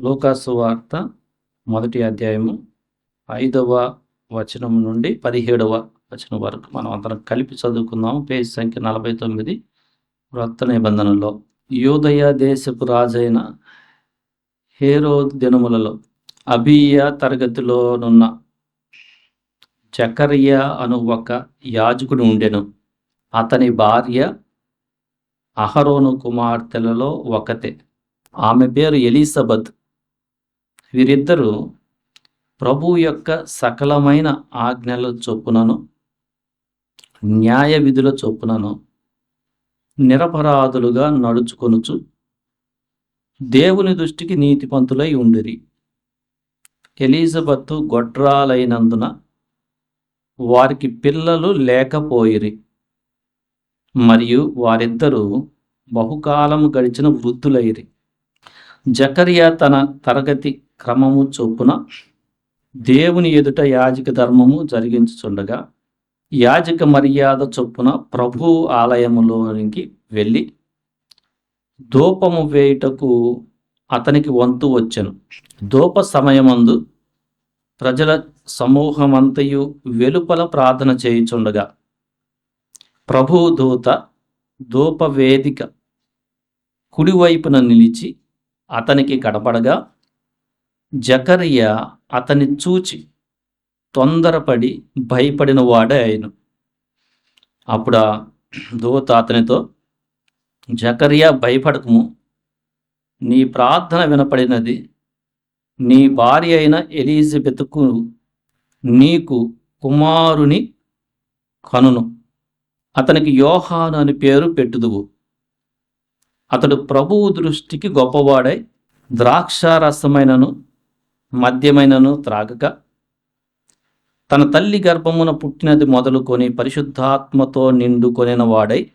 లూకాసు వార్త మొదటి అధ్యాయము ఐదవ వచనం నుండి పదిహేడవ వచనం వరకు మనం అందరం కలిపి చదువుకుందాం పేజ్ సంఖ్య నలభై తొమ్మిది. వ్రత నిబంధనలో యూదయ దేశపు రాజైన హేరో దినములలో అబీయ తరగతిలోనున్న జకరియా అను ఒక యాజకుడు ఉండెను. అతని భార్య అహరోను కుమార్తెలలో ఒకతే. ఆమె పేరు ఎలిజబెత్. వీరిద్దరూ ప్రభు యొక్క సకలమైన ఆజ్ఞల చొప్పునను న్యాయ విధుల చొప్పునను నిరపరాధులుగా నడుచుకొనుచు దేవుని దృష్టికి నీతిపంతులై ఉండిరి. ఎలిజబెత్ గొడ్రాలైనందున వారికి పిల్లలు లేకపోయిరి. మరియు వారిద్దరూ బహుకాలం గడిచిన వృద్ధులైరి. జకరియా తన తరగతి క్రమము చొప్పున దేవుని ఎదుట యాజక ధర్మము జరిగించుచుండగా యాజక మర్యాద చొప్పున ప్రభు ఆలయములోనికి వెళ్ళి ధూపము వేయుటకు అతనికి వంతు వచ్చెను. ధూప సమయమందు ప్రజల సమూహమంతయు వెలుపల ప్రార్థన చేయుచుండగా ప్రభు దూత ధూప వేదిక కుడివైపున నిలిచి అతనికి కనపడగా జకరియా అతని చూచి తొందరపడి భయపడిన వాడే అయిను. అప్పుడు ఆ దూత అతనితో జకరియా భయపడకము. నీ ప్రార్థన వినపడినది నీ భార్య అయిన ఎలిజబెత్కు నీకు కుమారుని కనును. అతనికి యోహాను అని పేరు పెట్టుదువు. అతడు ప్రభువు దృష్టికి గొప్పవాడై ద్రాక్షారసమైనను మద్యమైనను త్రాగక తన తల్లి గర్భమున పుట్టినది మొదలుకొని పరిశుద్ధాత్మతో నిండుకొనిన వాడై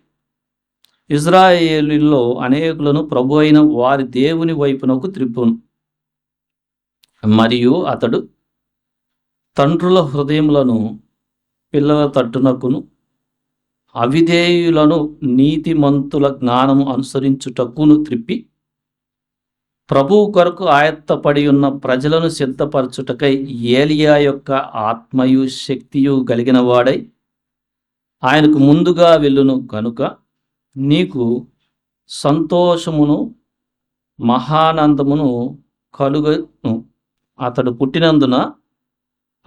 ఇజ్రాయేలులో అనేకులను ప్రభు అయిన వారి దేవుని వైపునకు త్రిప్పును. మరియు అతడు తండ్రుల హృదయములను పిల్లల తట్టునకును అవిధేయులను నీతిమంతుల జ్ఞానము అనుసరించుటకును త్రిప్పి ప్రభువు కొరకు ఆయత్తపడి ఉన్న ప్రజలను సిద్ధపరచుటకై ఏలియా యొక్క ఆత్మయు శక్తియు కలిగిన వాడై ఆయనకు ముందుగా వెళ్ళును గనుక నీకు సంతోషమును మహానందమును కలుగను. అతడు పుట్టినందున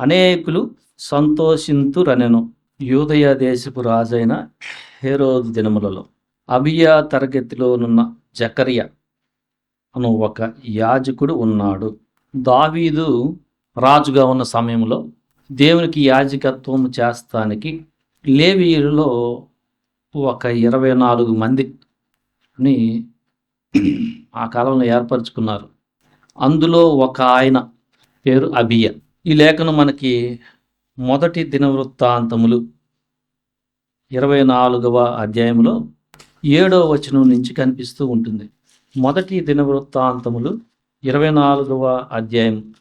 అనేకులు సంతోషింతురనెను. యూదయ దేశపు రాజైన హేరోదు దినములలో అబియా తరగతిలోనున్న జకర్య అను ఒక యాజకుడు ఉన్నాడు. దావీదు రాజుగా ఉన్న సమయంలో దేవునికి యాజకత్వం చేస్తానికి లేవీయులలో ఒక ఇరవై నాలుగు మందిని ఆ కాలంలో ఏర్పరచుకున్నారు. అందులో ఒక ఆయన పేరు అబియ. ఈ లేఖనం మనకి మొదటి దినవృత్తాంతములు ఇరవై నాలుగవ అధ్యాయంలో ఏడవ వచనం నుంచి కనిపిస్తూ ఉంటుంది. మొదటి దినవృత్తాంతములు ఇరవై నాలుగవ అధ్యాయం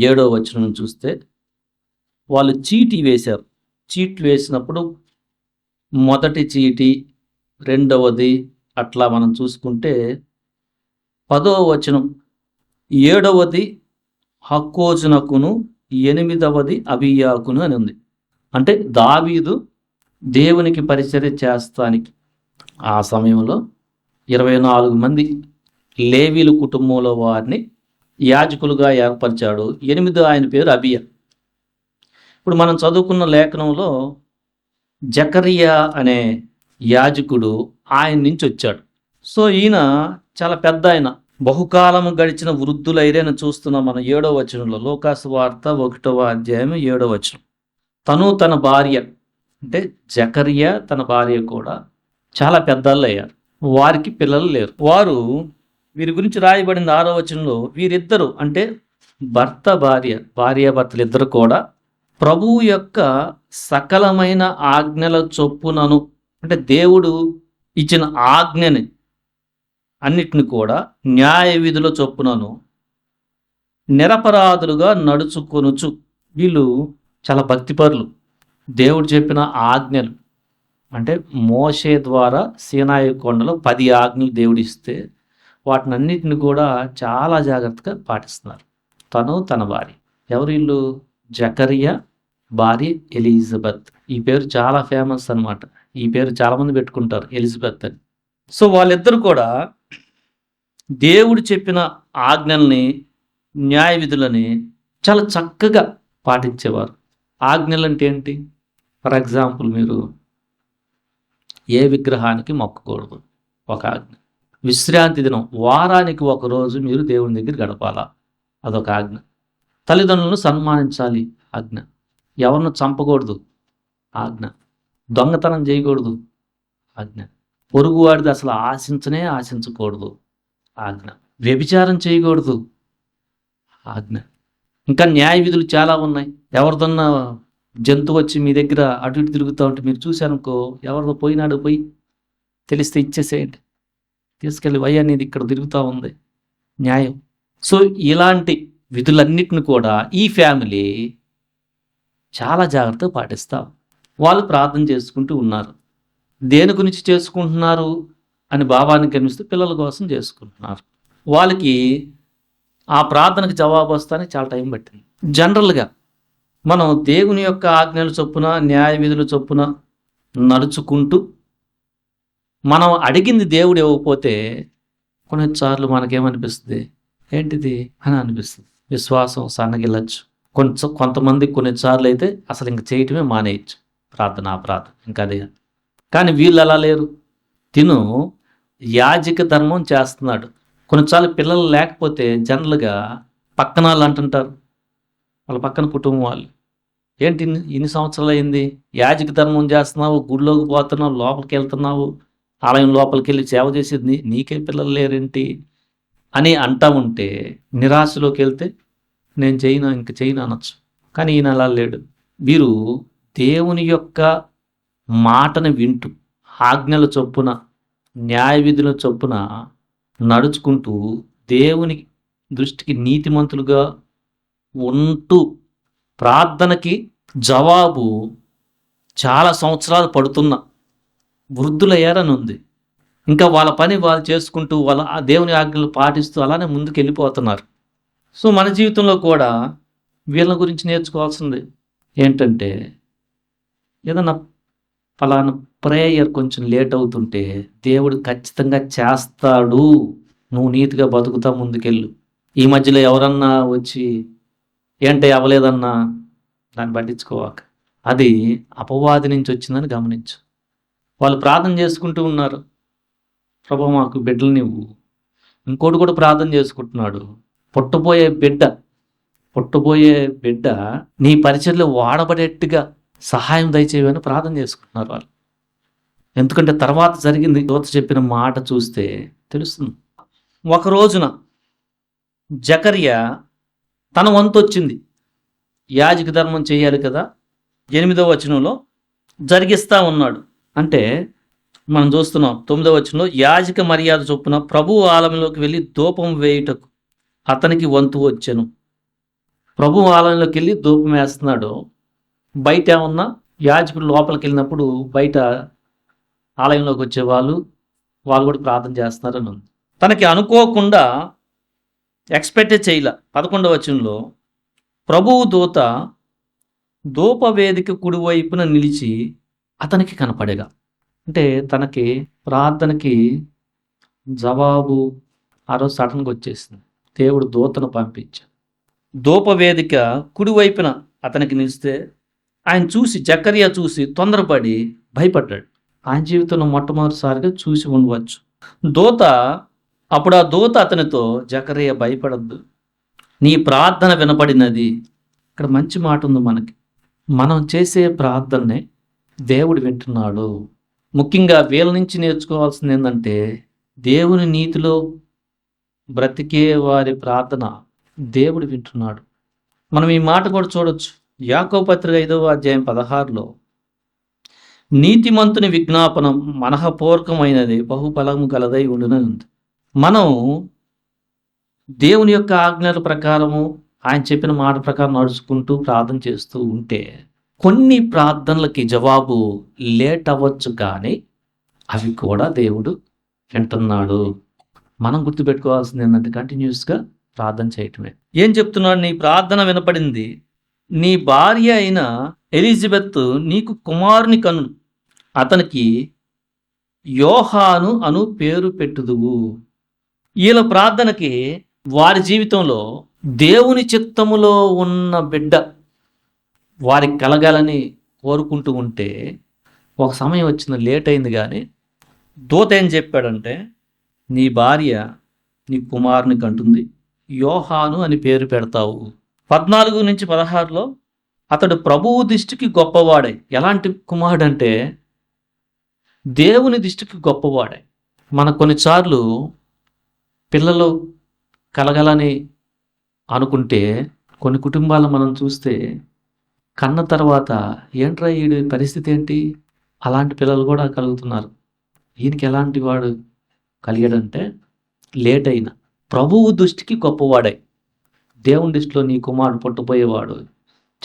ఏడవ వచనం చూస్తే వాళ్ళు చీటీ వేశారు. చీట్లు వేసినప్పుడు మొదటి చీటి రెండవది అట్లా మనం చూసుకుంటే పదవ వచనం ఏడవది హక్కోజునకును ఎనిమిదవది అబియాకును అని ఉంది. అంటే దావీదు దేవునికి పరిచర్య చేస్తానికి. ఆ సమయంలో ఇరవై నాలుగు మంది లేవీలు కుటుంబంలో వారిని యాజకులుగా ఏర్పరిచాడు. ఎనిమిదో ఆయన పేరు అబియ. ఇప్పుడు మనం చదువుకున్న లేఖనంలో జకరియా అనే యాజకుడు ఆయన నుంచి వచ్చాడు. సో ఈయన చాలా పెద్ద ఆయన. బహుకాలము గడిచిన వృద్ధులైరేను చూస్తున్న మన ఏడో వచనంలో లోకాసు వార్త ఒకటవ అధ్యాయం ఏడో వచనం. తను తన భార్య అంటే జకర్య తన భార్య కూడా చాలా పెద్దళ్ళు అయ్యారు వారికి పిల్లలు లేరు. వారు వీరి గురించి రాయబడిన ఆరో వచనంలో వీరిద్దరు అంటే భర్త భార్య భార్య భర్తలు ఇద్దరు కూడా ప్రభువు యొక్క సకలమైన ఆజ్ఞల చొప్పునను అంటే దేవుడు ఇచ్చిన ఆజ్ఞని అన్నిటిని కూడా న్యాయ విధుల చొప్పునను నిరపరాధులుగా నడుచుకొనుచు. వీళ్ళు చాలా భక్తిపరులు. దేవుడు చెప్పిన ఆజ్ఞలు. అంటే మోషే ద్వారా సీనాయి కొండలో పది ఆజ్ఞలు దేవుడిస్తే వాటిని అన్నిటిని కూడా చాలా జాగ్రత్తగా పాటిస్తున్నారు. తను తన భార్య. ఎవరు వీళ్ళు? జకరియా భార్య ఎలిజబెత్. ఈ పేరు చాలా ఫేమస్ అనమాట ఈ పేరు చాలామంది పెట్టుకుంటారు ఎలిజబెత్ అని. సో వాళ్ళిద్దరు కూడా దేవుడు చెప్పిన ఆజ్ఞల్ని న్యాయ విధులని చాలా చక్కగా పాటించేవారు. ఆజ్ఞలు అంటే ఏంటి? ఫర్ ఎగ్జాంపుల్ మీరు ఏ విగ్రహానికి మొక్కకూడదు? ఒక ఆజ్ఞ. విశ్రాంతి దినం వారానికి ఒక రోజు మీరు దేవుని దగ్గర గడపాలా? అదొక ఆజ్ఞ. తల్లిదండ్రులను సన్మానించాలి ఆజ్ఞ. ఎవరిని చంపకూడదు? ఆజ్ఞ. దొంగతనం చేయకూడదు? ఆజ్ఞ. పొరుగువాడిది అసలు ఆశించనే ఆశించకూడదు. ఆజ్ఞ. వ్యభిచారం చేయకూడదు. ఆజ్ఞ. ఇంకా న్యాయ విధులు చాలా ఉన్నాయి. ఎవరిదన్నా జంతువు వచ్చి మీ దగ్గర అటు ఇటు తిరుగుతూ ఉంటే మీరు చూశారనుకో ఎవరిదో పోయినాడు పోయి తెలిస్తే ఇచ్చేసేయండి. తీసుకెళ్ళి వై అనేది ఇక్కడ తిరుగుతూ ఉంది. న్యాయం. సో ఇలాంటి విధులన్నిటిని కూడా ఈ ఫ్యామిలీ చాలా జాగ్రత్తగా పాటిస్తాం. వాళ్ళు ప్రార్థన చేసుకుంటూ ఉన్నారు. దేని గురించి చేసుకుంటున్నారు? అని భావానికి కనిపిస్తే పిల్లల కోసం చేసుకుంటున్నారు. వాళ్ళకి ఆ ప్రార్థనకు జవాబు వస్తానికి చాలా టైం పట్టింది. జనరల్గా మనం దేవుని యొక్క ఆజ్ఞల చొప్పున న్యాయ విధుల చొప్పున నడుచుకుంటూ మనం అడిగింది దేవుడు ఇవ్వకపోతే కొన్నిసార్లు మనకేమనిపిస్తుంది? ఏంటిది అని అనిపిస్తుంది. విశ్వాసం సన్నగిల్లచ్చు. కొంచెం కొంతమంది కొన్నిసార్లు అయితే అసలు ఇంక చేయటమే మానేయచ్చు. ప్రార్థన ఆ ప్రార్థన ఇంకా అదే. కానీ వీళ్ళు అలా లేరు. తిను యాజక ధర్మం చేస్తున్నాడు. కొన్నిసార్లు పిల్లలు లేకపోతే జనరల్గా పక్కన వాళ్ళు అంటుంటారు. వాళ్ళ పక్కన కుటుంబం వాళ్ళు. ఏంటి ఇన్ని సంవత్సరాలు అయింది? యాజక ధర్మం చేస్తున్నావు గుడిలోకి పోతున్నావు లోపలికి వెళ్తున్నావు ఆలయం లోపలికి వెళ్ళి సేవ చేసేది నీకే పిల్లలు లేరేంటి? అని అంటా ఉంటే నిరాశలోకి వెళ్తే నేను చేయను ఇంక చేయను అనొచ్చు. కానీ ఈయన అలా లేడు. వీరు దేవుని యొక్క మాటను వింటూ ఆజ్ఞల చొప్పున న్యాయ విధుల చొప్పున నడుచుకుంటూ దేవుని దృష్టికి నీతిమంతులుగా ఉంటూ ప్రార్థనకి జవాబు చాలా సంవత్సరాలు పడుతున్న వృద్ధులయ్యారని ఉంది ఇంకా వాళ్ళ పని వాళ్ళు చేసుకుంటూ వాళ్ళ ఆ దేవుని ఆజ్ఞలు పాటిస్తూ అలానే ముందుకు వెళ్ళిపోతున్నారు సో మన జీవితంలో కూడా వీళ్ళ గురించి నేర్చుకోవాల్సింది ఏంటంటే ఏదన్నా ఫలానా ప్రేయర్ కొంచెం లేట్ అవుతుంటే దేవుడు ఖచ్చితంగా చేస్తాడు. నువ్వు నీతిగా బతుకుతా ముందుకెళ్ళు. ఈ మధ్యలో ఎవరన్నా వచ్చి ఏంటి అవ్వలేదన్నా దాన్ని పట్టించుకోవాక. అది అపవాది నుంచి వచ్చిందని గమనించు. వాళ్ళు ప్రార్థన చేసుకుంటూ ఉన్నారు. ప్రభు మాకు బిడ్డలు నువ్వు ఇంకోటి కూడా ప్రార్థన చేసుకుంటున్నాడు. పుట్టబోయే బిడ్డ పుట్టబోయే బిడ్డ నీ పరిచయలో వాడబడేట్టుగా సహాయం దయచేయమని ప్రార్థన చేసుకుంటున్నారు వాళ్ళు. ఎందుకంటే తర్వాత జరిగింది దోత చెప్పిన మాట చూస్తే తెలుస్తుంది. ఒక రోజున జకర్య తన వంతు వచ్చింది. యాజక ధర్మం చేయాలి కదా ఎనిమిదవ వచనంలో జరిగిస్తా ఉన్నాడు. అంటే మనం చూస్తున్నాం తొమ్మిదవ వచనంలో యాజక మర్యాద చొప్పున ప్రభు ఆలయంలోకి వెళ్ళి ధూపం వేయుటకు అతనికి వంతు వచ్చెను. ప్రభు ఆలయంలోకి వెళ్ళి ధూపం వేస్తున్నాడు. బయట ఏమన్నా యాజకుడు లోపలికి వెళ్ళినప్పుడు బయట ఆలయంలోకి వచ్చే వాళ్ళు వాళ్ళు కూడా ప్రార్థన చేస్తున్నారని ఉంది. తనకి అనుకోకుండా ఎక్స్పెక్ట్ చేయలే. పదకొండవ వచనంలో ప్రభువు దూత ధూపవేదిక కుడివైపున నిలిచి అతనికి కనపడేగా. అంటే తనకి ప్రార్థనకి జవాబు ఆ రోజు సడన్గా వచ్చేసింది. దేవుడు దూతను పంపించాడు. ధూపవేదిక కుడివైపున అతనికి నిలిస్తే ఆయన చూసి జకరియా చూసి తొందరపడి భయపడ్డాడు. ఆయన జీవితంలో మొట్టమొదటిసారిగా చూసి ఉండవచ్చు. దూత అప్పుడు ఆ దూత అతనితో జకరియా భయపడద్దు. నీ ప్రార్థన వినపడినది. ఇక్కడ మంచి మాట ఉంది మనకి. మనం చేసే ప్రార్థననే దేవుడు వింటున్నాడు. ముఖ్యంగా వీళ్ళ నుంచి నేర్చుకోవాల్సింది ఏంటంటే దేవుని నీతిలో బ్రతికే వారి ప్రార్థన దేవుడు వింటున్నాడు. మనం ఈ మాట కూడా చూడొచ్చు. యాకోపత్రిక ఐదవ అధ్యాయం పదహారులో నీతిమంతుని విజ్ఞాపనం మనఃపూర్వకమైనది బహుఫలము గలదై ఉండునని ఉంది మనం దేవుని యొక్క ఆజ్ఞల ప్రకారము ఆయన చెప్పిన మాట ప్రకారం నడుచుకుంటూ ప్రార్థన చేస్తూ ఉంటే కొన్ని ప్రార్థనలకి జవాబు లేట్ అవ్వచ్చు కానీ అవి కూడా దేవుడు వింటున్నాడు. మనం గుర్తుపెట్టుకోవాల్సింది ఏంటంటే కంటిన్యూస్గా ప్రార్థన చేయటమే. ఏం చెప్తున్నాడు? నీ ప్రార్థన వినపడింది. నీ భార్య అయిన ఎలిజబెత్ నీకు కుమారుని కను అతనికి యోహాను అను పేరు పెట్టుదువు. వీళ్ళ ప్రార్థనకి వారి జీవితంలో దేవుని చిత్తములో ఉన్న బిడ్డ వారికి కలగాలని కోరుకుంటూ ఉంటే ఒక సమయం వచ్చింది లేట్ అయింది కానీ దూత ఏం చెప్పాడంటే నీ భార్య నీ కుమారుని కంటుంది. యోహాను అని పేరు పెడతావు. పద్నాలుగు నుంచి పదహారులో అతడు ప్రభువు దిష్టికి గొప్పవాడే ఎలాంటి కుమారుడు అంటే దేవుని దిష్టికి గొప్పవాడే. మన కొన్నిసార్లు పిల్లలు కలగాలని అనుకుంటే కొన్ని కుటుంబాలు మనం చూస్తే కన్న తర్వాత ఏంట్రా ఈడు పరిస్థితి ఏంటి? అలాంటి పిల్లలు కూడా కలుగుతున్నారు. ఈయనకి ఎలాంటి వాడు కలిగాడంటే లేట్ అయిన ప్రభువు దృష్టికి గొప్పవాడై. దేవుని దృష్టిలో నీ కుమారుడు పుట్టపోయేవాడు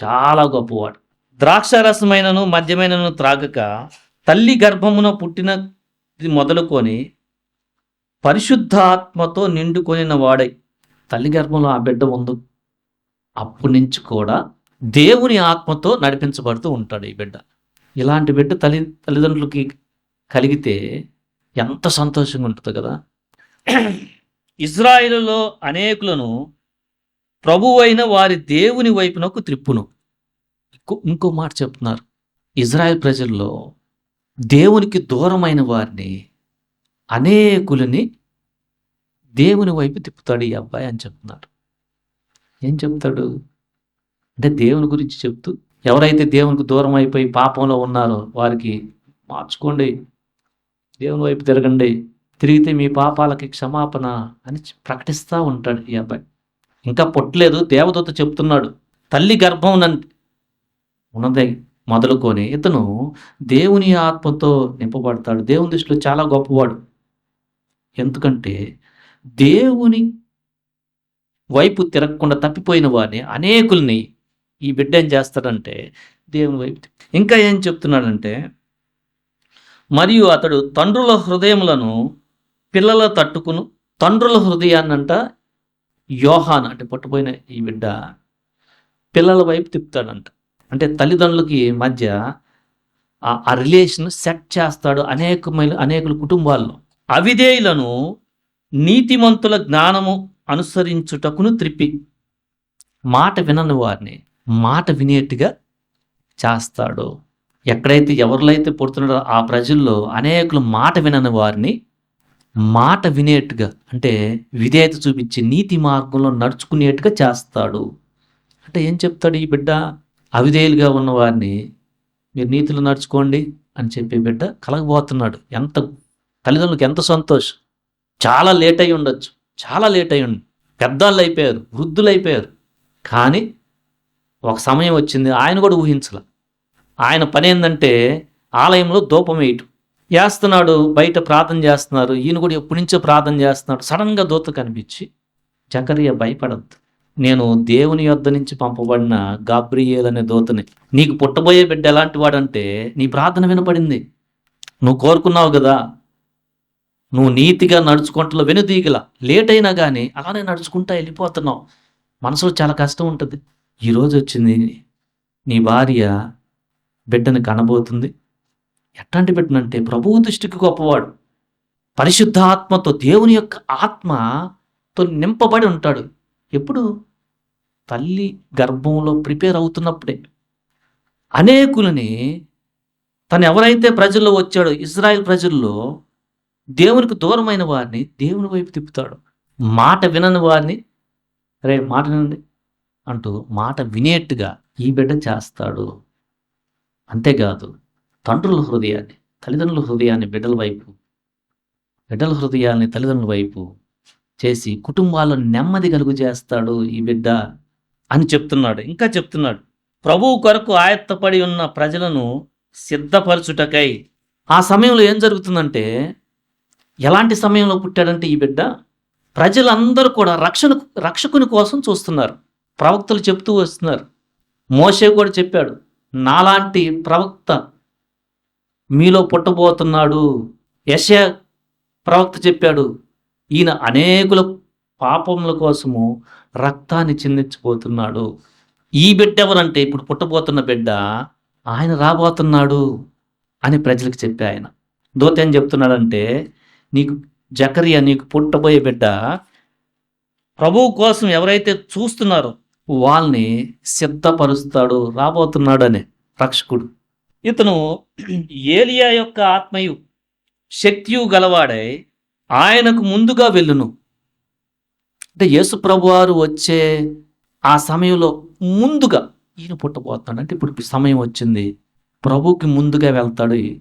చాలా గొప్పవాడు. ద్రాక్షారసమైనను మద్యమైనను త్రాగక తల్లి గర్భమున పుట్టినది మొదలుకొని పరిశుద్ధాత్మతో నిండుకొనిన వాడై తల్లి గర్భంలో ఆ బిడ్డ ఉంది అప్పటి నుంచి కూడా దేవుని ఆత్మతో నడిపించబడుతూ ఉంటాడు ఈ బిడ్డ. ఇలాంటి బిడ్డ తల్లి తల్లిదండ్రులకి కలిగితే ఎంత సంతోషంగా ఉంటుంది కదా. ఇజ్రాయిల్లో అనేకులను ప్రభువైన వారి దేవుని వైపునకు త్రిప్పును. ఇంకో ఇంకో మాట చెప్తున్నారు. ఇజ్రాయెల్ ప్రజల్లో దేవునికి దూరమైన వారిని అనేకులని దేవుని వైపు తిప్పుతాడు ఈ అబ్బాయి అని చెప్తున్నాడు ఏం చెప్తాడు? అంటే దేవుని గురించి చెప్తూ ఎవరైతే దేవునికి దూరం అయిపోయి పాపంలో ఉన్నారో వారికి మార్చుకోండి దేవుని వైపు తిరగండి తిరిగితే మీ పాపాలకి క్షమాపణ అని ప్రకటిస్తూ ఉంటాడు ఈ అబ్బాయి. ఇంకా పుట్టలేదు దేవదూత చెప్తున్నాడు తల్లి గర్భం నంది ఉన్నదే మొదలుకొని ఇతను దేవుని ఆత్మతో నింపబడతాడు. దేవుని దృష్టిలో చాలా గొప్పవాడు. ఎందుకంటే దేవుని వైపు తిరగకుండా తప్పిపోయిన వారిని అనేకుల్ని ఈ బిడ్డ ఏం చేస్తాడంటే దేవుని వైపు ఇంకా ఏం చెప్తున్నాడంటే మరియు అతడు తండ్రుల హృదయములను పిల్లల తట్టుకును తండ్రుల హృదయాన్నంట యోహాన్ అంటే పట్టుపోయిన ఈ బిడ్డ పిల్లల వైపు తిప్పుతాడంట. అంటే తల్లిదండ్రులకి మధ్య ఆ- ఆ రిలేషన్ సెట్ చేస్తాడు అనేకమైన అనేకుల కుటుంబాల్లో. అవిధేయులను నీతిమంతుల జ్ఞానము అనుసరించుటకును త్రిప్పి. మాట వినని వారిని మాట వినేట్టుగా చేస్తాడు. ఎక్కడైతే ఎవరిలో అయితే పుడుతున్నాడో ఆ ప్రజల్లో అనేకులు మాట వినని వారిని మాట వినేట్టుగా అంటే విధేయత చూపించి నీతి మార్గంలో నడుచుకునేట్టుగా చేస్తాడు. అంటే ఏం చెప్తాడు ఈ బిడ్డ? అవిధేయులుగా ఉన్న వారిని మీరు నీతిలో నడుచుకోండి అని చెప్పే బిడ్డ కలగబోతున్నాడు. ఎంత తల్లిదండ్రులకు ఎంత సంతోషం. చాలా లేట్ అయి ఉండొచ్చు. చాలా లేట్ అయి ఉండి. పెద్దవాళ్ళు అయిపోయారు వృద్ధులు అయిపోయారు. కానీ ఒక సమయం వచ్చింది ఆయన కూడా ఊహించలే. ఆయన పని ఏంటంటే ఆలయంలో దూపం వేయటం. వేస్తున్నాడు బయట ప్రార్థన చేస్తున్నారు ఈయన కూడా ఎప్పటి నుంచో ప్రార్థన చేస్తున్నాడు. సడన్గా దూత కనిపించి జకరియా భయపడద్దు. నేను దేవుని యొద్ద నుంచి పంపబడిన గాబ్రియేల్ అనే దూతని నీకు పుట్టబోయే బిడ్డ ఎలాంటి వాడంటే నీ ప్రార్థన వినపడింది. నువ్వు కోరుకున్నావు కదా నువ్వు నీతిగా నడుచుకుంటలో వెనుదీగల లేట్ అయినా కానీ అలానే నడుచుకుంటా వెళ్ళిపోతున్నావు. మనసులో చాలా కష్టం ఉంటుంది. ఈరోజు వచ్చింది నీ భార్య బిడ్డను కనబోతుంది. ఎట్లాంటి పెట్టినంటే ప్రభువు దృష్టికి గొప్పవాడు. పరిశుద్ధాత్మతో దేవుని యొక్క ఆత్మతో నింపబడి ఉంటాడు. ఎప్పుడు? తల్లి గర్భంలో ప్రిపేర్ అవుతున్నప్పుడే. అనేకులని తను ఎవరైతే ప్రజల్లో వచ్చాడో ఇజ్రాయెల్ ప్రజల్లో దేవునికి దూరమైన వారిని దేవుని వైపు తిప్పుతాడు. మాట వినని వారిని రే మాట వినండి అంటూ మాట వినేట్టుగా ఈ బిడ్డ చేస్తాడు. అంతేకాదు తండ్రుల హృదయాన్ని తల్లిదండ్రుల హృదయాన్ని బిడ్డల వైపు బిడ్డల హృదయాన్ని తల్లిదండ్రుల వైపు చేసి కుటుంబాల్లో నెమ్మది కలుగు చేస్తాడు ఈ బిడ్డ అని చెప్తున్నాడు. ఇంకా చెప్తున్నాడు. ప్రభువు కొరకు ఆయత్తపడి ఉన్న ప్రజలను సిద్ధపరచుటకై ఆ సమయంలో ఏం జరుగుతుందంటే ఎలాంటి సమయంలో పుట్టాడంటే ఈ బిడ్డ? ప్రజలందరూ కూడా రక్షణ రక్షకుని కోసం చూస్తున్నారు. ప్రవక్తలు చెప్తూ వస్తున్నారు. మోషే కూడా చెప్పాడు నాలాంటి ప్రవక్త మీలో పుట్టబోతున్నాడు. యశ ప్రవక్త చెప్పాడు ఈయన అనేకుల పాపముల కోసము రక్తాన్ని చిందించబోతున్నాడు. ఈ బిడ్డ ఎవరంటే ఇప్పుడు పుట్టబోతున్న బిడ్డ ఆయన రాబోతున్నాడు అని ప్రజలకు చెప్పే ఆయన. దోత ఏం చెప్తున్నాడంటే నీకు జకరియా నీకు పుట్టబోయే బిడ్డ ప్రభువు కోసం ఎవరైతే చూస్తున్నారో వాళ్ళని సిద్ధపరుస్తాడు రాబోతున్నాడు అనే రక్షకుడు. ఇతను ఏలియా యొక్క ఆత్మయు శక్తియు గలవాడై ఆయనకు ముందుగా వెళ్ళును. అంటే యేసు ప్రభువారు వచ్చే ఆ సమయంలో ముందుగా ఈయన పుట్టబోతున్నాడు అంటే ఇప్పుడు సమయం వచ్చింది. ప్రభుకి ముందుగా వెళ్తాడు.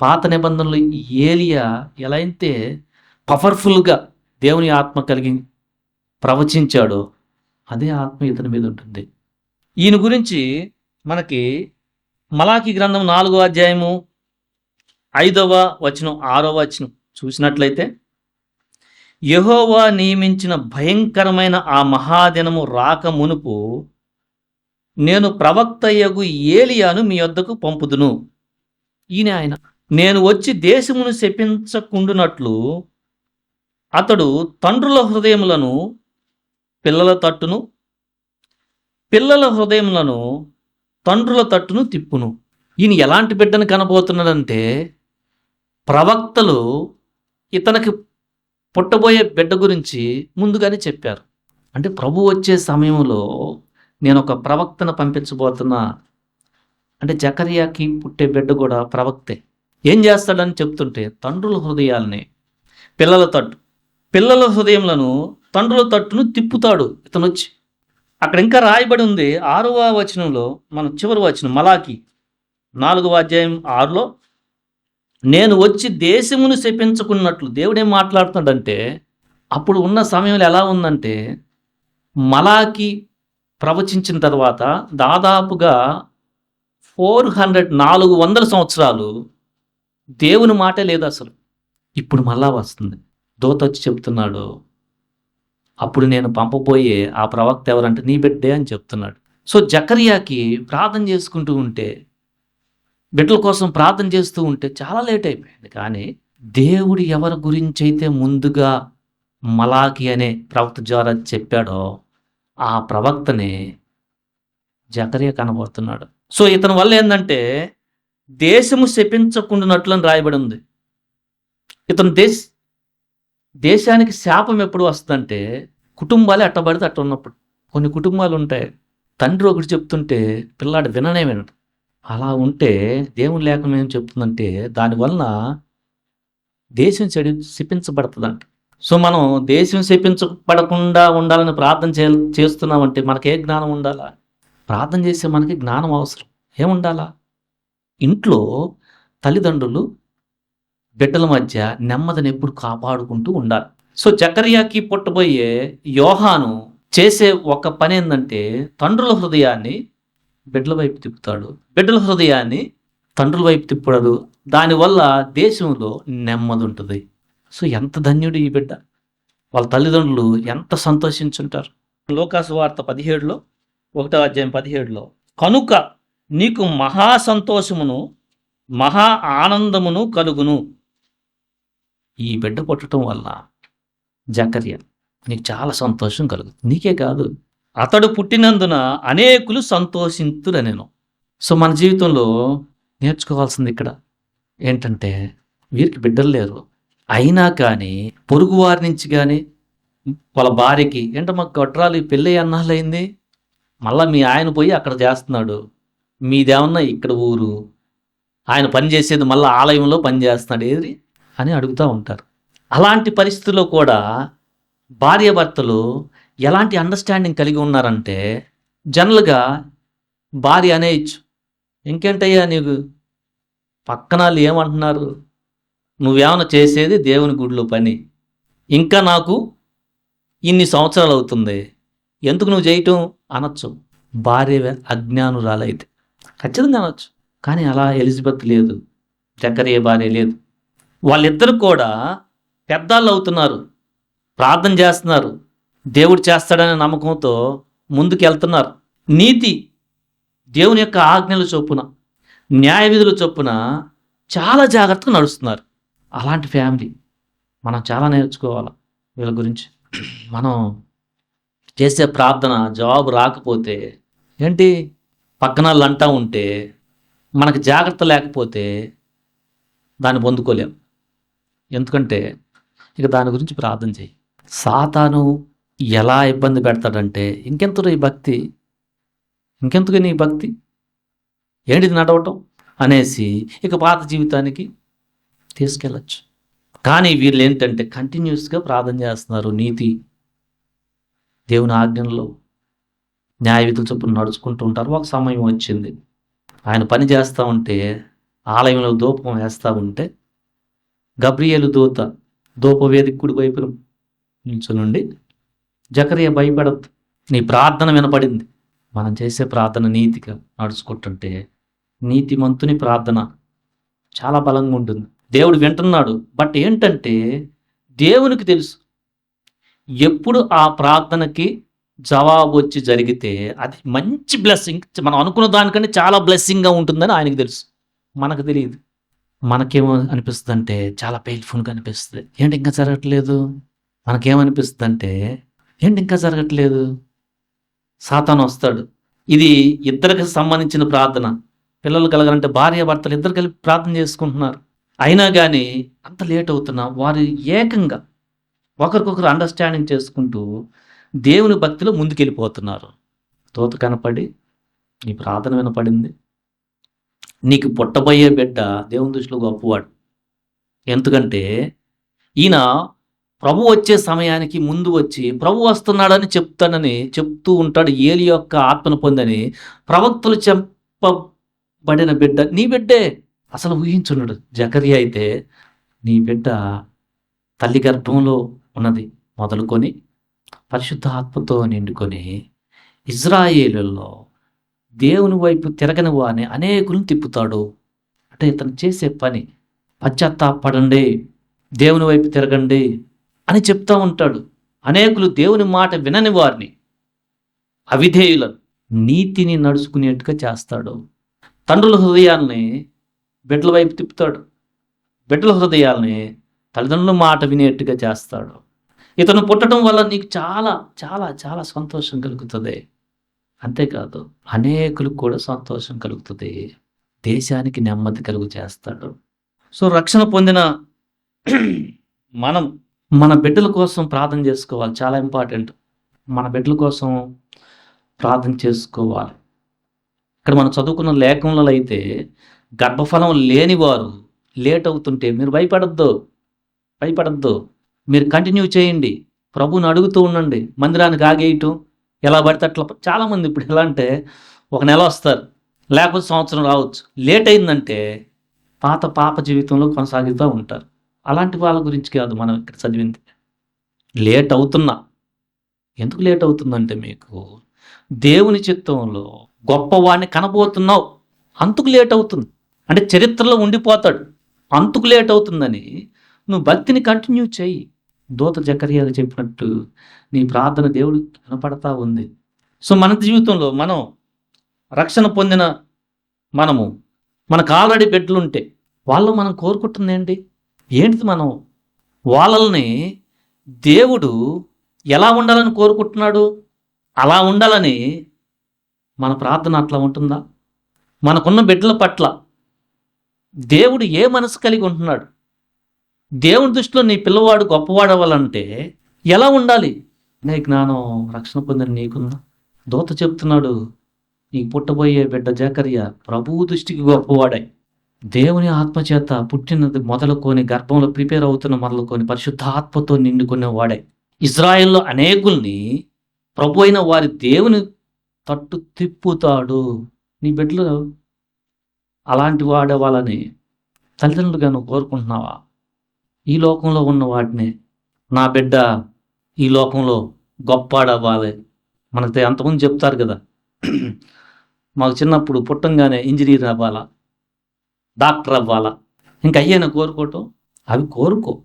పాత నిబంధనలు ఏలియా ఎలా అయితే పవర్ఫుల్గా దేవుని ఆత్మ కలిగి ప్రవచించాడో అదే ఆత్మ ఇతని మీద ఉంటుంది. ఈయన గురించి మనకి మలాకి గ్రంథం నాలుగో అధ్యాయము ఐదవ వచనం ఆరో వచనం చూసినట్లయితే యెహోవా నియమించిన భయంకరమైన ఆ మహాదినము రాక మునుపు నేను ప్రవక్తయ్యగు ఏలియాను మీ వద్దకు పంపుదును. ఈయన ఆయన. నేను వచ్చి దేశమును శపించకుండునట్లు అతడు తండ్రుల హృదయములను పిల్లల తట్టును పిల్లల హృదయములను తండ్రుల తట్టును తిప్పును. ఈయన ఎలాంటి బిడ్డను కనబోతున్నాడంటే ప్రవక్తలు ఇతనికి పుట్టబోయే బిడ్డ గురించి ముందుగానే చెప్పారు. అంటే ప్రభు వచ్చే సమయంలో నేను ఒక ప్రవక్తను పంపించబోతున్నా. అంటే జకరియాకి పుట్టే బిడ్డ కూడా ప్రవక్తే. ఏం చేస్తాడని చెప్తుంటే తండ్రుల హృదయాల్ని పిల్లల తట్టు పిల్లల హృదయంలను తండ్రుల తట్టును తిప్పుతాడు ఇతను వచ్చి అక్కడ ఇంకా రాయబడి ఉంది ఆరవ వచనంలో మన చివరి వచనం మలాకి నాలుగవ అధ్యాయం ఆరులో నేను వచ్చి దేశమును శపించుకున్నట్లు దేవుడు ఏం మాట్లాడుతున్నాడంటే అప్పుడు ఉన్న సమయంలో ఎలా ఉందంటే మలాకి ప్రవచించిన తర్వాత దాదాపుగా ఫోర్ హండ్రెడ్ నాలుగు వందల సంవత్సరాలు దేవుని మాటే లేదు అసలు. ఇప్పుడు మళ్ళా వస్తుంది. దోత వచ్చి చెప్తున్నాడు అప్పుడు నేను పంపబోయే ఆ ప్రవక్త ఎవరంటే నీ బిడ్డే అని చెప్తున్నాడు. సో జకరియాకి ప్రార్థన చేసుకుంటూ ఉంటే బిడ్డల కోసం ప్రార్థన చేస్తూ ఉంటే చాలా లేట్ అయిపోయింది. కానీ దేవుడు ఎవరి గురించి అయితే ముందుగా మలాకి అనే ప్రవక్త ద్వారా చెప్పాడో ఆ ప్రవక్తనే జకరియా కనబడుతున్నాడు. సో ఇతని వల్ల ఏంటంటే దేశము శపించకుండానట్లు అని రాయబడి ఉంది. ఇతను దేశ దేశానికి శాపం ఎప్పుడు వస్తుందంటే కుటుంబాలే అట్టబడితే అట్ట ఉన్నప్పుడు. కొన్ని కుటుంబాలు ఉంటాయి. తండ్రి ఒకటి చెప్తుంటే పిల్లాడు విననే వినడు. అలా ఉంటే దేవుని లేఖనం ఏం చెప్తుందంటే దానివలన దేశం చెడి శపించబడుతుందంట. సో మనం దేశం శపించబడకుండా ఉండాలని ప్రార్థన చే చేస్తున్నామంటే మనకే జ్ఞానం ఉండాలా? ప్రార్థన చేసే మనకి జ్ఞానం అవసరం. ఏముండాలా? ఇంట్లో తల్లిదండ్రులు బిడ్డల మధ్య నెమ్మదిని ఎప్పుడు కాపాడుకుంటూ ఉండాలి. సో జకరియాకి పుట్టబోయే యోహాను చేసే ఒక పని ఏంటంటే తండ్రుల హృదయాన్ని బిడ్డల వైపు తిప్పుతాడు. బిడ్డల హృదయాన్ని తండ్రుల వైపు తిప్పుతాడు దానివల్ల దేశంలో నెమ్మది ఉంటుంది. సో ఎంత ధన్యుడు ఈ బిడ్డ. వాళ్ళ తల్లిదండ్రులు ఎంత సంతోషించుంటారు. లోకాసు వార్త పదిహేడులో ఒకటో అధ్యాయం పదిహేడులో కనుక నీకు మహా సంతోషమును మహా ఆనందమును కలుగును. ఈ బిడ్డ పుట్టడం వల్ల జకర్య నీకు చాలా సంతోషం కలుగుతుంది. నీకే కాదు అతడు పుట్టినందున అనేకులు సంతోషింతురు నేను సో మన జీవితంలో నేర్చుకోవాల్సింది ఇక్కడ ఏంటంటే వీరికి బిడ్డలు లేరు. అయినా కానీ పొరుగు వారి నుంచి కానీ వాళ్ళ భార్యకి ఏంటో మాకు గొడ్రాలు పెళ్ళి అన్నాళ్ళయింది మళ్ళీ మీ ఆయన పోయి అక్కడ చేస్తున్నాడు. మీదేమన్నా ఇక్కడ ఊరు? ఆయన పని చేసేది మళ్ళీ ఆలయంలో పని చేస్తున్నాడు. ఏది? అని అడుగుతూ ఉంటారు. అలాంటి పరిస్థితుల్లో కూడా భార్యాభర్తలు ఎలాంటి అండర్స్టాండింగ్ కలిగి ఉన్నారంటే జనరల్గా భార్య అనేయచ్చు ఇంకేంటయ్యా నీకు? పక్కన వాళ్ళు ఏమంటున్నారు? నువ్వేమైనా చేసేది దేవుని గుడిలో పని. ఇంకా నాకు ఇన్ని సంవత్సరాలు అవుతుంది. ఎందుకు నువ్వు చేయటం? అనొచ్చు. భార్య అజ్ఞానురాలైతే. ఖచ్చితంగా అనొచ్చు. కానీ అలా ఎలిజబెత్ లేదు. జకరియే భార్య లేదు. వాళ్ళిద్దరు కూడా పెద్దాళ్ళు అవుతున్నారు ప్రార్థన చేస్తున్నారు దేవుడు చేస్తాడనే నమ్మకంతో ముందుకు వెళ్తున్నారు నీతి దేవుని యొక్క ఆజ్ఞల చొప్పున న్యాయ విధుల చొప్పున చాలా జాగ్రత్తగా నడుస్తున్నారు. అలాంటి ఫ్యామిలీ మనం చాలా నేర్చుకోవాలి వీళ్ళ గురించి. మనం చేసే ప్రార్థన జవాబు రాకపోతే ఏంటి? పక్కన వాళ్ళు అంటా ఉంటే మనకు జాగ్రత్త లేకపోతే దాన్ని పొందుకోలేము ఎందుకంటే ఇక దాని గురించి ప్రార్థన చేయి. సాతాను ఎలా ఇబ్బంది పెడతాడంటే ఇంకెంతలో ఈ భక్తి? ఇంకెందుకు నీ భక్తి? ఏంటిది నడవటం? అనేసి ఇక పాత జీవితానికి తీసుకెళ్ళచ్చు. కానీ వీళ్ళు ఏంటంటే కంటిన్యూస్గా ప్రార్థన చేస్తున్నారు నీతి. దేవుని ఆజ్ఞల్లో న్యాయ విధుల చొప్పున నడుచుకుంటూ ఉంటారు. ఒక సమయం వచ్చింది. ఆయన పని చేస్తూ ఉంటే ఆలయంలో ధూపం వేస్తూ ఉంటే గబ్రియలు దూత దూపవేదికుడి వైపున నిల్చునుండి జకరియా భయపడద్దు. నీ ప్రార్థన వినపడింది. మనం చేసే ప్రార్థన నీతిగా నడుచుకుంటుంటే నీతిమంతుని ప్రార్థన చాలా బలంగా ఉంటుంది. దేవుడు వింటున్నాడు. బట్ ఏంటంటే దేవునికి తెలుసు. ఎప్పుడు ఆ ప్రార్థనకి జవాబు వచ్చి జరిగితే అది మంచి బ్లెస్సింగ్ మనం అనుకున్న దానికంటే చాలా బ్లెస్సింగ్గా ఉంటుందని ఆయనకు తెలుసు. మనకు తెలియదు. మనకేమో అనిపిస్తుంది అంటే చాలా పెయిన్ఫుల్గా అనిపిస్తుంది. ఏంటి ఇంకా జరగట్లేదు? మనకేమనిపిస్తుంది అంటే ఏంటి ఇంకా జరగట్లేదు? సాతాను వస్తాడు. ఇది ఇద్దరికి సంబంధించిన ప్రార్థన. పిల్లలు కలగాలంటే భార్య భర్తలు ఇద్దరు కలిపి ప్రార్థన చేసుకుంటున్నారు. అయినా కానీ అంత లేట్ అవుతున్నా వారు ఏకంగా ఒకరికొకరు అండర్స్టాండింగ్ చేసుకుంటూ దేవుని భక్తిలో ముందుకెళ్ళిపోతున్నారు. తోత కనపడి ఈ ప్రార్థన వినపడింది. నీకు పుట్టబోయే బిడ్డ దేవుని దృష్టిలో గొప్పవాడు. ఎందుకంటే ఈయన ప్రభు వచ్చే సమయానికి ముందు వచ్చి ప్రభు వస్తున్నాడని చెప్తానని చెప్తూ ఉంటాడు. ఏలి యొక్క ఆత్మను పొందని ప్రవక్తలు చెప్పబడిన బిడ్డ నీ బిడ్డే. అసలు ఊహించున్నాడు. జకరి అయితే నీ బిడ్డ తల్లి గర్భంలో ఉన్నది. మొదలుకొని పరిశుద్ధ ఆత్మతో నిండుకొని ఇజ్రాయేలులో దేవుని వైపు తిరగని అని అనేకులను తిప్పుతాడు. అంటే ఇతను చేసే పని పశ్చాత్తాపడండి దేవుని వైపు తిరగండి అని చెప్తా ఉంటాడు. అనేకులు దేవుని మాట వినని వారిని అవిధేయులను నీతిని నడుచుకునేట్టుగా చేస్తాడు. తండ్రుల హృదయాల్ని బిడ్డల వైపు తిప్పుతాడు. బిడ్డల హృదయాల్ని తల్లిదండ్రుల మాట వినేట్టుగా చేస్తాడు. ఇతను పుట్టడం వల్ల నీకు చాలా చాలా చాలా సంతోషం కలుగుతుంది. అంతేకాదు అనేకులకు కూడా సంతోషం కలుగుతుంది. దేశానికి నెమ్మది కలుగు చేస్తాడు. సో రక్షణ పొందిన మనం మన బిడ్డల కోసం ప్రార్థన చేసుకోవాలి. చాలా ఇంపార్టెంట్. మన బిడ్డల కోసం ప్రార్థన చేసుకోవాలి. ఇక్కడ మనం చదువుకున్న లేఖంలో అయితే గర్భఫలం లేనివారు లేట్ అవుతుంటే మీరు భయపడద్దు. భయపడద్దు. మీరు కంటిన్యూ చేయండి. ప్రభుని అడుగుతూ ఉండండి. మందిరానికి ఆగేయటం. ఎలా పడితే అట్లా చాలామంది ఇప్పుడు ఎలా అంటే ఒక నెల వస్తారు లేకపోతే సంవత్సరం రావచ్చు లేట్ అయిందంటే పాత పాప జీవితంలో కొనసాగుతూ ఉంటారు. అలాంటి వాళ్ళ గురించి కాదు మనం ఇక్కడ చదివింది. లేట్ అవుతున్నా. ఎందుకు లేట్ అవుతుందంటే మీకు దేవుని చిత్తంలో గొప్పవాడిని కనబోతున్నావు అంతకు లేట్ అవుతుంది. అంటే చరిత్రలో ఉండిపోతాడు అంతకు లేట్ అవుతుందని నువ్వు భక్తిని కంటిన్యూ చేయి. దూత జకర్యాలు చెప్పినట్టు నీ ప్రార్థన దేవుడు వినపడతా ఉంది. సో మన జీవితంలో మనం రక్షణ పొందిన మనము మనకు ఆల్రెడీ బిడ్డలు ఉంటే వాళ్ళు మనం కోరుకుంటుంది ఏంటి? ఏంటిది మనం? వాళ్ళని దేవుడు ఎలా ఉండాలని కోరుకుంటున్నాడు? అలా ఉండాలని మన ప్రార్థన అట్లా ఉంటుందా? మనకున్న బిడ్డల పట్ల దేవుడు ఏ మనసు కలిగి ఉంటున్నాడు? దేవుని దృష్టిలో నీ పిల్లవాడు గొప్పవాడు అవ్వాలంటే ఎలా ఉండాలి? నీ జ్ఞానం రక్షణ పొందిన నీకుందా దూత చెప్తున్నాడు నీకు పుట్టబోయే బిడ్డ జాకర్య ప్రభువు దృష్టికి గొప్పవాడై దేవుని ఆత్మచేత పుట్టినది మొదలుకొని గర్భంలో ప్రిపేర్ అవుతున్న మొదలుకొని పరిశుద్ధ ఆత్మతో నిండుకునే వాడే ఇజ్రాయెల్లో అనేకుల్ని ప్రభు అయిన వారి దేవుని తట్టు తిప్పుతాడు. నీ బిడ్డలు అలాంటి వాడే వాళ్ళని తల్లిదండ్రులుగా నువ్వు కోరుకుంటున్నావా? ఈ లోకంలో ఉన్న వాటిని నా బిడ్డ ఈ లోకంలో గొప్పాడవ్వాలి మనకి అంతకుముందు చెప్తారు కదా. మాకు చిన్నప్పుడు పుట్టంగానే ఇంజనీర్ అవ్వాలా? డాక్టర్ అవ్వాలా? ఇంకా అయ్యాను కోరుకోవటం? అవి కోరుకో.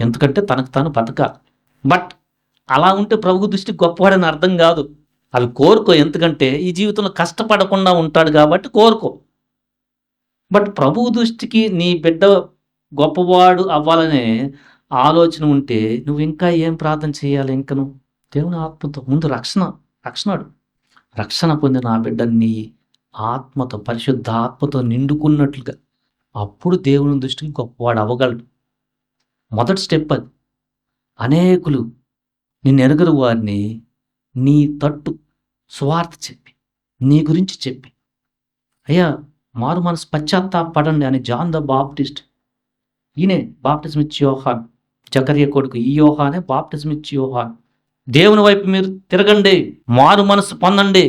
ఎందుకంటే తనకు తాను బతకాలి. బట్ అలా ఉంటే ప్రభు దృష్టి గొప్పవాడని అర్థం కాదు. అవి కోరుకో. ఎందుకంటే ఈ జీవితంలో కష్టపడకుండా ఉంటాడు కాబట్టి కోరుకో. బట్ ప్రభు దృష్టికి నీ బిడ్డ గొప్పవాడు అవ్వాలనే ఆలోచన ఉంటే నువ్వు ఇంకా ఏం ప్రార్థన చేయాలి ఇంకా నువ్వు దేవుని ఆత్మతో ముందు రక్షణ రక్షణడు. రక్షణ పొందిన ఆ బిడ్డ నీ ఆత్మతో పరిశుద్ధ ఆత్మతో నిండుకున్నట్లుగా అప్పుడు దేవుని దృష్టికి గొప్పవాడు అవ్వగలడు. మొదటి స్టెప్ అది. అనేకులు నిన్ను ఎరగరు వారిని నీ తట్టు సువార్త చెప్పి నీ గురించి చెప్పి. అయ్యా మారు మనసు పశ్చాత్తాపడండి అని జాన్ ద బాప్టిస్ట్ ఈయనే బాప్టిజం ఇచ్చి యోహాన్ జకర్య కొడుకు ఈ యోహానే బాప్టిజం ఇచ్చి యోహాన్. దేవుని వైపు మీరు తిరగండి మారు మనసు పొందండి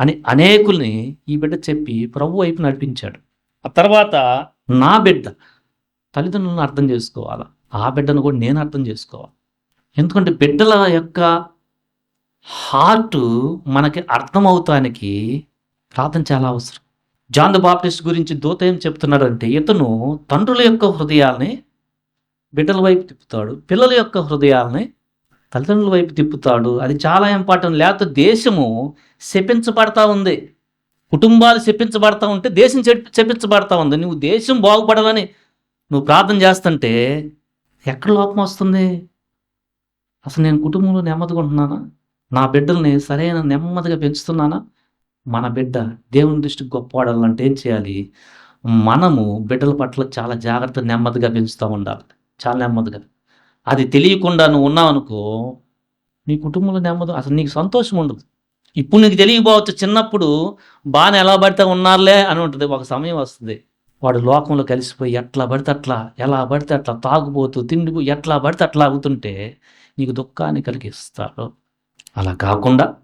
అని అనేకుల్ని ఈ బిడ్డ చెప్పి ప్రభు వైపు నడిపించాడు. ఆ తర్వాత నా బిడ్డ తల్లిదండ్రులను అర్థం చేసుకోవాలా? ఆ బిడ్డను కూడా నేను అర్థం చేసుకోవాలి. ఎందుకంటే బిడ్డల యొక్క హార్ట్ మనకి అర్థమవుతానికి ప్రార్థన చాలా అవసరం. జాన్ బాప్టిస్ట్ గురించి దూత ఏం చెప్తున్నాడంటే ఇతను తండ్రుల యొక్క హృదయాల్ని బిడ్డల వైపు తిప్పుతాడు పిల్లల యొక్క హృదయాల్ని తల్లిదండ్రుల వైపు తిప్పుతాడు. అది చాలా ఇంపార్టెంట్. లేకపోతే దేశము శపించబడతా ఉంది. కుటుంబాలు శపించబడతా ఉంటే దేశం శపించబడతా ఉంది. నువ్వు దేశం బాగుపడాలని నువ్వు ప్రార్థన చేస్తుంటే ఎక్కడ లోపం వస్తుంది? అసలు నేను కుటుంబంలో నెమ్మదిగా ఉంటున్నానా? నా బిడ్డల్ని సరైన నెమ్మదిగా పెంచుతున్నానా? మన బిడ్డ దేవుని దృష్టికి గొప్పవాడాలంటే ఏం చేయాలి? మనము బిడ్డల పట్ల చాలా జాగ్రత్త నెమ్మదిగా పెంచుతూ ఉండాలి. చాలా నెమ్మదిగా. అది తెలియకుండా నువ్వు ఉన్నావు అనుకో నీ కుటుంబంలో నెమ్మది అసలు నీకు సంతోషం ఉండదు. ఇప్పుడు నీకు తెలియకపోవచ్చు చిన్నప్పుడు బాగా ఎలా పడితే ఉన్నారులే అని ఉంటుంది. ఒక సమయం వస్తుంది. వాడు లోకంలో కలిసిపోయి ఎట్లా పడితే అట్లా ఎలా పడితే అట్లా తాగుబోతూ తిండిపో ఎట్లా పడితే అట్లా అవుతుంటే నీకు దుఃఖాన్ని కలిగిస్తారు. అలా కాకుండా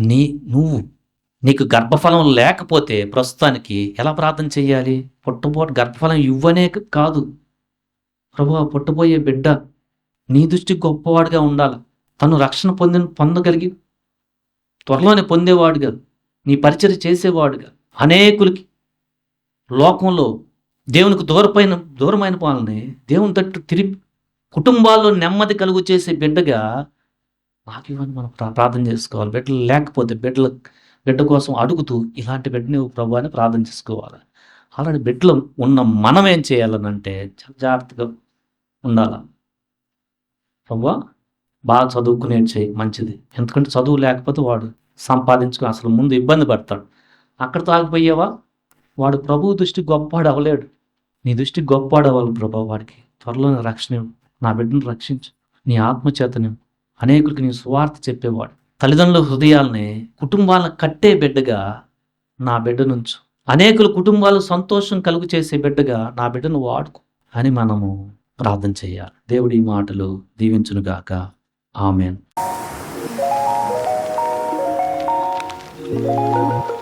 నీ నువ్వు నీకు గర్భఫలం లేకపోతే ప్రస్తుతానికి ఎలా ప్రార్థన చేయాలి? పుట్టబోటు గర్భఫలం ఇవ్వనే కాదు. ప్రభు పుట్టబోయే బిడ్డ నీ దృష్టి గొప్పవాడిగా ఉండాలి. తను రక్షణ పొందిన పొందగలిగి త్వరలోనే పొందేవాడుగా నీ పరిచయం చేసేవాడుగా అనేకులకి లోకంలో దేవునికి దూరపైన దూరమైన వాళ్ళని దేవుని తట్టు తిరిగి కుటుంబాల్లో నెమ్మది కలుగు చేసే బిడ్డగా నాకు ఇవన్నీ మనం ప్రార్థన చేసుకోవాలి. బిడ్డలు లేకపోతే బిడ్డలకు బిడ్డ కోసం అడుగుతూ ఇలాంటి బిడ్డని నువ్వు ప్రభు అని ప్రార్థన చేసుకోవాలి. అలాంటి బిడ్డలు ఉన్న మనం ఏం చేయాలనంటే చాలా జాగ్రత్తగా ఉండాలి. ప్రభు బాగా చదువుకునే చేయి మంచిది. ఎందుకంటే చదువు లేకపోతే వాడు సంపాదించుకుని అసలు ముందు ఇబ్బంది పడతాడు. అక్కడ తాగిపోయావా? వాడు ప్రభు దృష్టి గొప్పవాడు అవ్వలేడు. నీ దృష్టి గొప్పవాడు అవ్వాలి ప్రభు వాడికి. త్వరలోనే రక్షణ నా బిడ్డను రక్షించు. నీ ఆత్మచేతని అనేకులకి నీ సువార్త చెప్పేవాడు. తల్లిదండ్రుల హృదయాల్ని కుటుంబాల కట్టే బిడ్డగా నా బిడ్డ నుంచు. అనేకుల కుటుంబాలు సంతోషం కలుగు చేసే బిడ్డగా నా బిడ్డను వాడుకో అని మనము ప్రార్థన చేయాలి. దేవుడి మాటలు దీవించునుగాక ఆమెన్. thank you